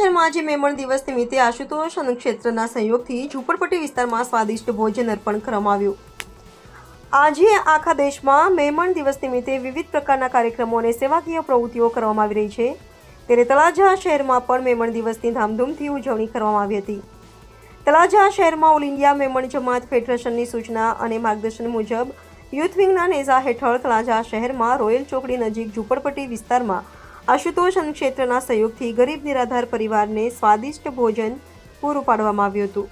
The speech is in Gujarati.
શહેરમાં આજે મેમણ દિવસ નિમિત્તે આશુતોષ ક્ષેત્રના સહયોગથી ઝૂંપડપટ્ટી વિસ્તારમાં સ્વાદિષ્ટ ભોજન અર્પણ કરવામાં આવ્યું. આજે આખા દેશમાં મેમણ દિવસ નિમિત્તે વિવિધ પ્રકારના કાર્યક્રમો અને સેવાકીય પ્રવૃત્તિઓ કરવામાં આવી રહી છે. ત્યારે તળાજા શહેરમાં પણ મેમણ દિવસની ધામધૂમથી ઉજવણી કરવામાં આવી હતી. તળાજા શહેરમાં ઓલ ઇન્ડિયા મેમણ જમાત ફેડરેશનની સૂચના અને માર્ગદર્શન મુજબ યુથ વિંગના નેઝા હેઠળ તળાજા શહેરમાં રોયલ ચોકડી નજીક ઝૂંપડપટ્ટી વિસ્તારમાં આશુતોષ ક્ષેત્રના સહયોગથી ગરીબ નિરાધાર પરિવારને સ્વાદિષ્ટ ભોજન પૂરું પાડવામાં આવ્યું હતું.